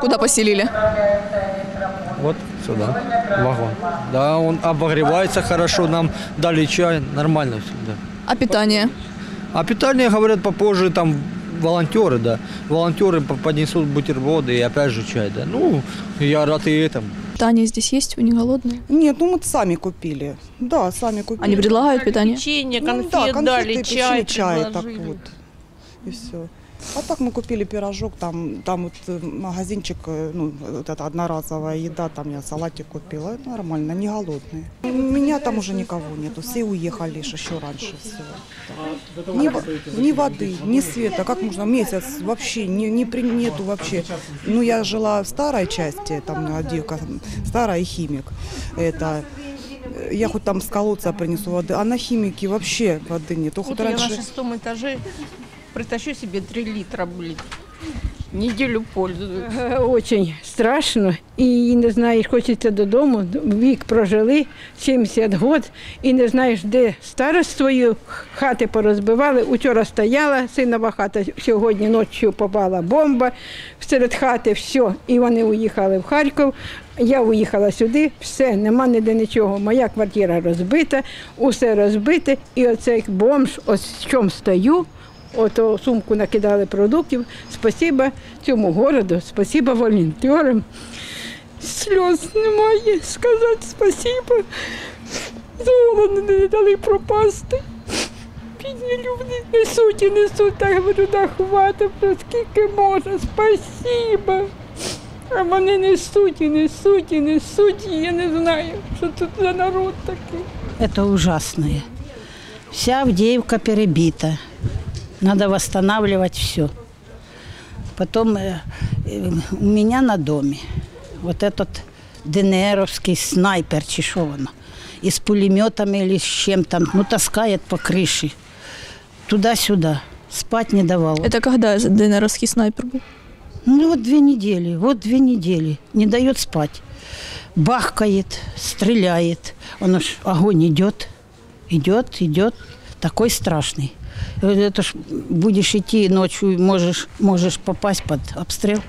Куда поселили? Вот сюда, вагон. Да, он обогревается хорошо, нам дали чай, нормально все, да. А питание? А питание, говорят, попозже там волонтеры, да. Волонтеры по- поднесут бутерброды и опять же чай, да. Ну, я рад и этому. Питание здесь есть? Вы не голодные? Нет, ну мы сами купили. Да, сами купили. Они предлагают питание? Печенье, Ну конфет да, конфеты, дали, печенье, чай чай так вот. И все. А так мы купили пирожок, там, там вот э, магазинчик, э, ну, вот эта одноразовая еда, там я салатик купила, это нормально, не голодные. У меня там уже никого нету, все уехали еще раньше всего. Ни, ни воды, ни света, как можно месяц вообще не, не при, нету вообще. Ну я жила в старой части, там девка старая химик, это э, я хоть там с колодца принесу воды, а на химике вообще воды нет. Хоть Вот я на раньше... шестом этаже притащу себе 3 литра, блин. Неделю пользуюсь. Е, Очень страшно і не знаєш, хочеться додому. Вік прожили 70 років і не знаєш, де старость свою хати порозбивали. Учора стояла синова хата, сьогодні ночі попала бомба серед хати, все. І вони уїхали в Харків. Я уїхала сюди, все, нема ніде нічого. Моя квартира розбита, усе розбите. І оцей бомж, ось в чому стою. Ото сумку накидали продуктів. Спасіба цьому городу, спасіба волонтерам. Сльоз немає сказати спасіба. За голову не дали пропасти. Бідні люди несуть і несуть, так говорю, да хватить, скільки можна, спасіба. А вони несуть і несуть і несуть, і я не знаю, що тут за народ такий. Это ужасное. Вся Авдеевка перебита. Надо восстанавливать все. Потом э, э, у меня на доме вот этот ДНРовский снайпер чешовано. И с пулеметами или с чем там, ну, таскает по крыше. Туда-сюда. Спать не давал. Это когда ДНРовский снайпер был? Ну вот две недели, вот две недели. Не дает спать. Бахкает, стреляет. Он уж огонь идет, идет, идет. Такой страшный. Э, Это ж будешь идти ночью, можешь, можешь попасть под обстрел.